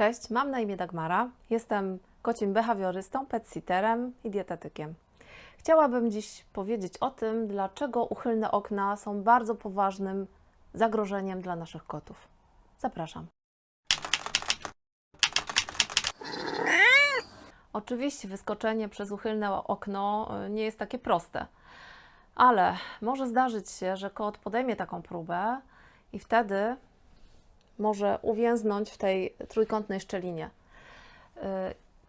Cześć, mam na imię Dagmara. Jestem kocim behawiorystą, petsitterem i dietetykiem. Chciałabym dziś powiedzieć o tym, dlaczego uchylne okna są bardzo poważnym zagrożeniem dla naszych kotów. Zapraszam. Oczywiście wyskoczenie przez uchylne okno y, nie jest takie proste, ale może zdarzyć się, że kot podejmie taką próbę i wtedy może uwięznąć w tej trójkątnej szczelinie. Y,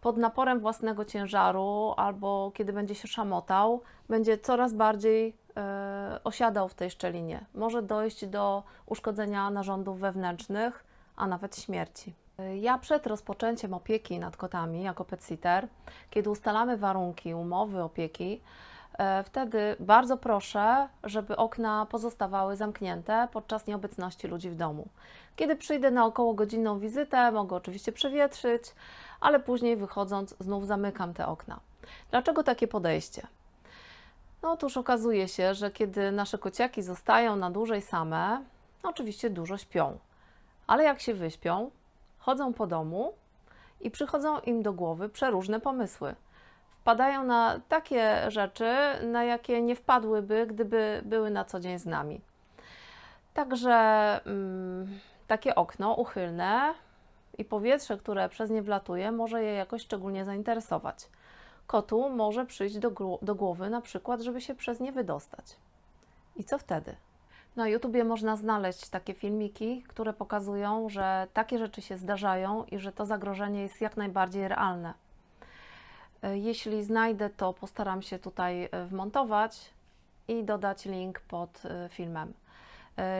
Pod naporem własnego ciężaru albo kiedy będzie się szamotał, będzie coraz bardziej y, osiadał w tej szczelinie. Może dojść do uszkodzenia narządów wewnętrznych, a nawet śmierci. Y, Ja przed rozpoczęciem opieki nad kotami jako pet sitter, kiedy ustalamy warunki umowy opieki, wtedy bardzo proszę, żeby okna pozostawały zamknięte podczas nieobecności ludzi w domu. Kiedy przyjdę na około godzinną wizytę, mogę oczywiście przewietrzyć, ale później wychodząc znów zamykam te okna. Dlaczego takie podejście? No otóż okazuje się, że kiedy nasze kociaki zostają na dłużej same, oczywiście dużo śpią. Ale jak się wyśpią, chodzą po domu i przychodzą im do głowy przeróżne pomysły. Wpadają na takie rzeczy, na jakie nie wpadłyby, gdyby były na co dzień z nami. Także mm, takie okno uchylne i powietrze, które przez nie wlatuje, może je jakoś szczególnie zainteresować. Kotu może przyjść do, do głowy na przykład, żeby się przez nie wydostać. I co wtedy? Na YouTubie można znaleźć takie filmiki, które pokazują, że takie rzeczy się zdarzają i że to zagrożenie jest jak najbardziej realne. E, Jeśli znajdę, to postaram się tutaj e, wmontować i dodać link pod e, filmem.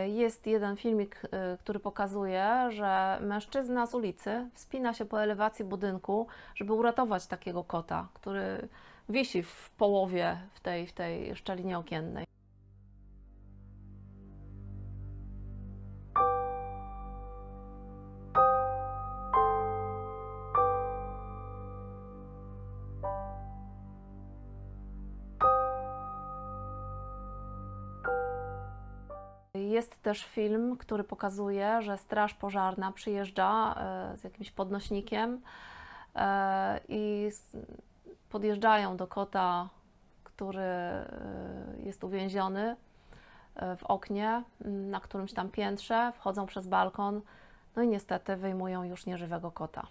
Jest jeden filmik, który pokazuje, że mężczyzna z ulicy wspina się po elewacji budynku, żeby uratować takiego kota, który wisi w połowie w tej, w tej szczelinie okiennej. Jest też film, który pokazuje, że Straż Pożarna przyjeżdża e, z jakimś podnośnikiem e, i podjeżdżają do kota, który e, jest uwięziony w oknie na którymś tam piętrze, wchodzą przez balkon, no i niestety wyjmują już nieżywego kota.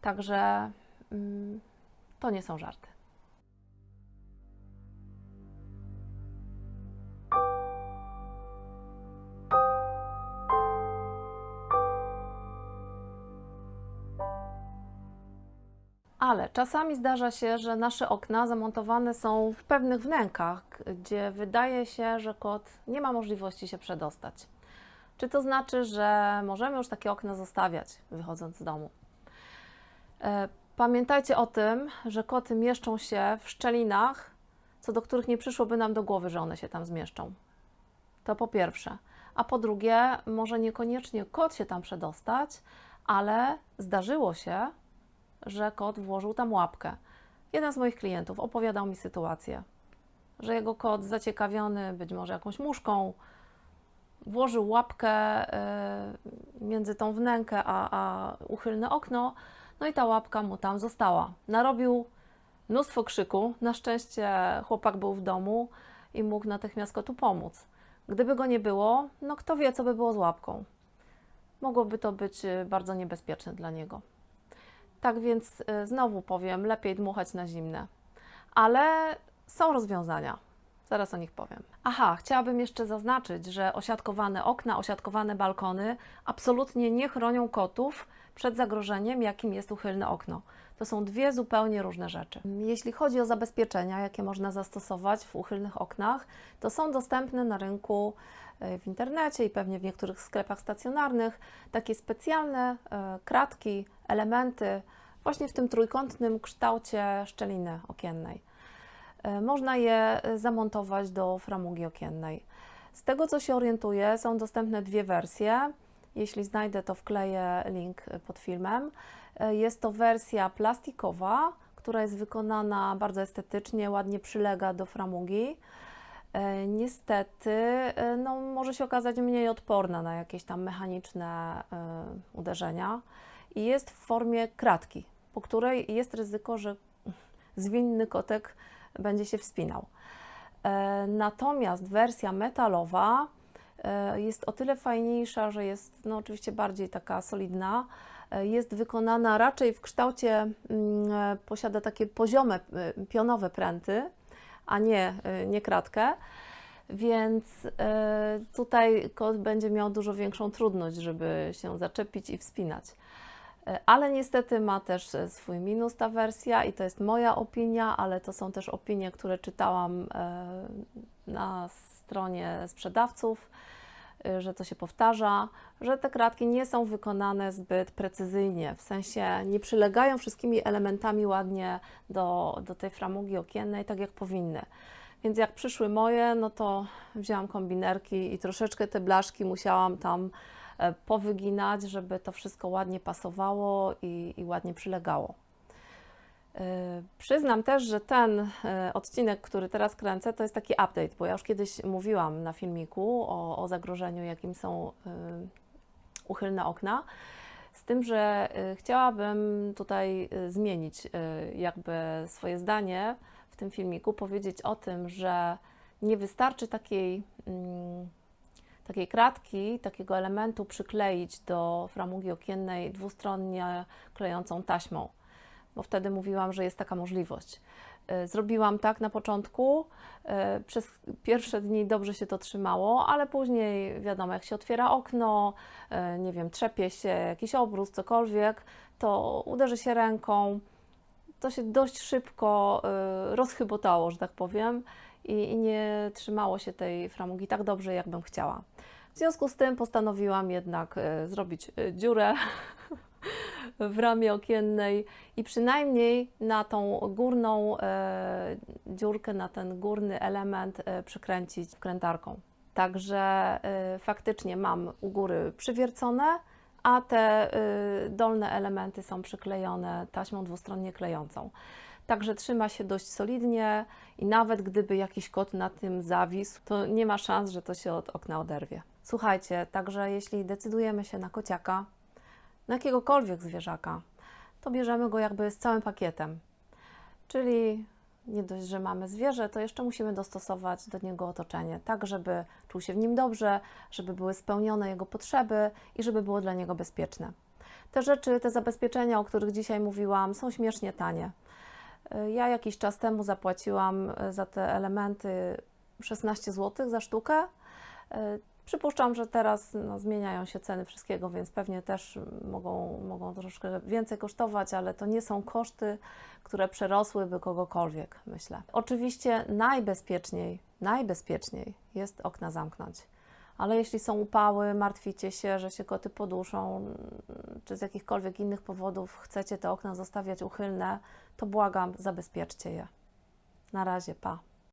Także mm, to nie są żarty. Ale czasami zdarza się, że nasze okna zamontowane są w pewnych wnękach, gdzie wydaje się, że kot nie ma możliwości się przedostać. Czy to znaczy, że możemy już takie okna zostawiać, wychodząc z domu? E, Pamiętajcie o tym, że koty mieszczą się w szczelinach, co do których nie przyszłoby nam do głowy, że one się tam zmieszczą. To po pierwsze. A po drugie, może niekoniecznie kot się tam przedostać, ale zdarzyło się, że kot włożył tam łapkę. Jeden z moich klientów opowiadał mi sytuację, że jego kot zaciekawiony być może jakąś muszką, włożył łapkę e, między tą wnękę a, a uchylne okno, no i ta łapka mu tam została. Narobił mnóstwo krzyku. Na szczęście chłopak był w domu i mógł natychmiast kotu pomóc. Gdyby go nie było, no kto wie, co by było z łapką. Mogłoby to być e, bardzo niebezpieczne dla niego. Tak więc y, znowu powiem, lepiej dmuchać na zimne. Ale są rozwiązania. Zaraz o nich powiem. Aha, chciałabym jeszcze zaznaczyć, że osiadkowane okna, osiadkowane balkony absolutnie nie chronią kotów przed zagrożeniem, jakim jest uchylne okno. To są dwie zupełnie różne rzeczy. Jeśli chodzi o zabezpieczenia, jakie można zastosować w uchylnych oknach, to są dostępne na rynku y, w internecie i pewnie w niektórych sklepach stacjonarnych takie specjalne e, kratki, elementy właśnie w tym trójkątnym kształcie szczeliny okiennej. E, Można je e, zamontować do framugi okiennej. Z tego co się orientuję, są dostępne dwie wersje. Jeśli znajdę, to wkleję link e, pod filmem. Jest to wersja plastikowa, która jest wykonana bardzo estetycznie, ładnie przylega do framugi. Niestety, no, może się okazać mniej odporna na jakieś tam mechaniczne uderzenia i jest w formie kratki, po której jest ryzyko, że zwinny kotek będzie się wspinał. E, Natomiast wersja metalowa e, jest o tyle fajniejsza, że jest no, oczywiście bardziej taka solidna. E, Jest wykonana raczej w kształcie, mm, posiada takie poziome, pionowe pręty, a nie, nie kratkę. Więc tutaj kot będzie miał dużo większą trudność, żeby się zaczepić i wspinać. Ale niestety ma też swój minus ta wersja i to jest moja opinia, ale to są też opinie, które czytałam e, na stronie sprzedawców, e, że to się powtarza, że te kratki nie są wykonane zbyt precyzyjnie, w sensie nie przylegają wszystkimi elementami ładnie do, do tej framugi okiennej, tak jak powinny. Więc jak przyszły moje, no to wzięłam kombinerki i troszeczkę te blaszki musiałam tam powyginać, żeby to wszystko ładnie pasowało i, i ładnie przylegało. E, Przyznam też, że ten e, odcinek, który teraz kręcę, to jest taki update, bo ja już kiedyś mówiłam na filmiku o, o zagrożeniu, jakim są e, uchylne okna. Z tym, że e, chciałabym tutaj e, zmienić e, jakby swoje zdanie w tym filmiku, powiedzieć o tym, że nie wystarczy takiej, mm, takiej kratki, takiego elementu przykleić do framugi okiennej dwustronnie klejącą taśmą, bo wtedy mówiłam, że jest taka możliwość. E, Zrobiłam tak na początku, e, przez pierwsze dni dobrze się to trzymało, ale później wiadomo, jak się otwiera okno, e, nie wiem, trzepie się jakiś obrus, cokolwiek, to uderzy się ręką, to się dość szybko y, rozchybotało, że tak powiem, i, nie trzymało się tej framugi tak dobrze, jak bym chciała. W związku z tym postanowiłam jednak y, zrobić y, dziurę w ramie okiennej i przynajmniej na tą górną dziurkę, na ten górny element przykręcić wkrętarką. Także faktycznie mam u góry przywiercone, a te y, dolne elementy są przyklejone taśmą dwustronnie klejącą. Także trzyma się dość solidnie i nawet gdyby jakiś kot na tym zawisł, to nie ma szans, że to się od okna oderwie. Słuchajcie, także jeśli decydujemy się na kociaka, na jakiegokolwiek zwierzaka, to bierzemy go jakby z całym pakietem. Czyli nie dość, że mamy zwierzę, to jeszcze musimy dostosować do niego otoczenie, tak żeby czuł się w nim dobrze, żeby były spełnione jego potrzeby i żeby było dla niego bezpieczne. Te rzeczy, te zabezpieczenia, o których dzisiaj mówiłam, są śmiesznie tanie. Y, Ja jakiś czas temu zapłaciłam y, za te elementy 16 zł za sztukę. Przypuszczam, że teraz no, zmieniają się ceny wszystkiego, więc pewnie też mogą, mogą troszkę więcej kosztować, ale to nie są koszty, które przerosłyby kogokolwiek, myślę. Oczywiście najbezpieczniej, najbezpieczniej jest okna zamknąć. Ale jeśli są upały, martwicie się, że się koty poduszą, czy z jakichkolwiek innych powodów chcecie te okna zostawiać uchylne, to błagam, zabezpieczcie je. Na razie, pa.